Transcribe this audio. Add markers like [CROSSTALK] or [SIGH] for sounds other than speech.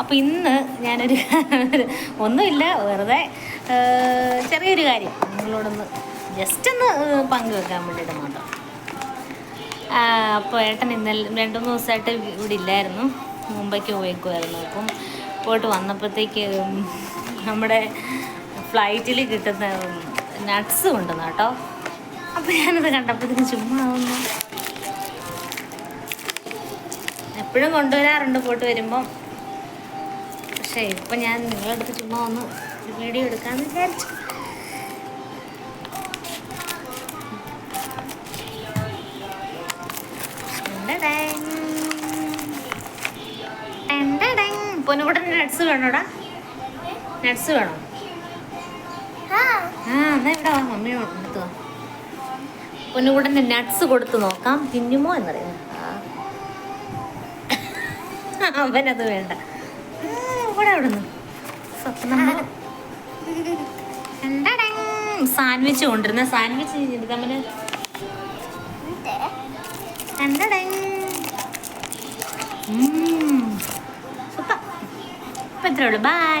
അപ്പോൾ ഇന്ന് ഞാനൊരു [LAUGHS] ഒന്നുമില്ല വെറുതെ ചെറിയൊരു കാര്യം. നിങ്ങളോടൊന്ന് ജസ്റ്റ് ഒന്ന് പങ്കുവെക്കാൻ വേണ്ടിയിട്ട് മാത്രം. അപ്പോൾ ഏട്ടൻ ഇന്നലെ രണ്ട് മൂന്ന് ദിവസമായിട്ട് ഇവിടെ ഇല്ലായിരുന്നു. മുംബൈക്ക് പോയേക്കുമായിരുന്നു അപ്പം പോയിട്ട് വന്നപ്പോഴത്തേക്ക് നമ്മുടെ ഫ്ലൈറ്റിൽ കിട്ടുന്ന നട്ട്സ് കൊണ്ടുവന്നു കേട്ടോ. അപ്പോൾ ഞാനത് കണ്ടപ്പോഴത്തേക്ക് ചുമ്മാ എപ്പോഴും കൊണ്ടുവരാറുണ്ട് പോയിട്ട് വരുമ്പം. പക്ഷേ ഇപ്പം ഞാൻ നിങ്ങളടുത്ത് ചുമ്മാ ഒന്ന് ഒരു വീഡിയോ എടുക്കാമെന്ന് വിചാരിച്ചു. പൊന്നുകൂട്ടന് നട്സ് വേണോടാ? നട്സ് വേണോ? ആ. എന്നാ ഇവിടെ വാ മമ്മി എടുത്തു വാ. നട്സ് കൊടുത്ത് നോക്കാം. തിന്നുമോ എന്നറിയാം. അവനത് വേണ്ട. സാൻഡ്വിച്ച് കൊണ്ടിരുന്ന സാൻഡ്വിച്ച് തമ്മിൽ സൂപ്പർ ഇപ്പം ബൈ